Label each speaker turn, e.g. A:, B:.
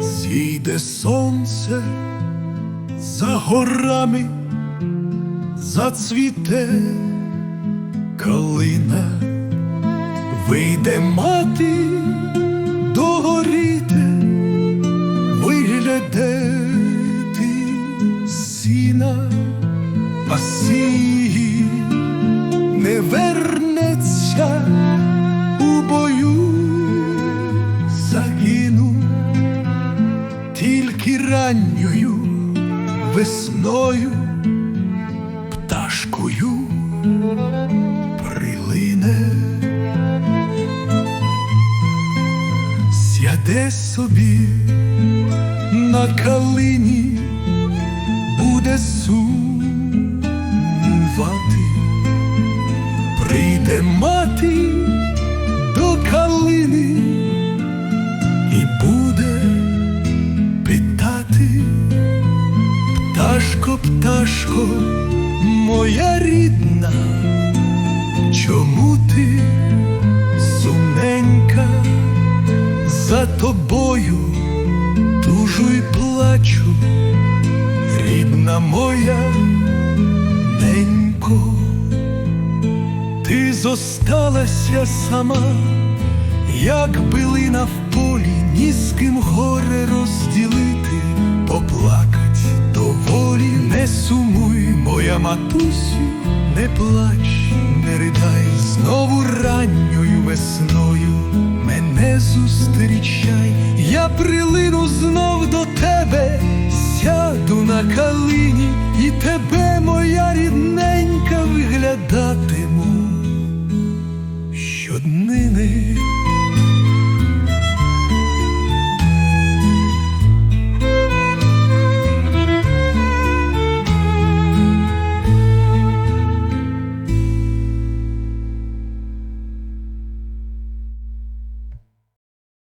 A: Зійде сонце за горами, зацвіте калина, вийде мати догоріте, вигляде сіна, а сій не вернеться у бою загинув тільки ранньою весною пташкою сяде собі на калині, буде сумувати, прийде мати до калини і буде питати, пташко, пташко, моя рідна, чому ти за тобою тужу й плачу, рідна моя ненько, ти зосталася сама як билина в полі, ні з ким горе розділити, поплакать доволі не сумуй, моя матусю, не плач, не ридай, знову ранньою весною зустрічай, я прилину знов до тебе, сяду на калині, і тебе, моя рідненька, виглядатиму щоднини.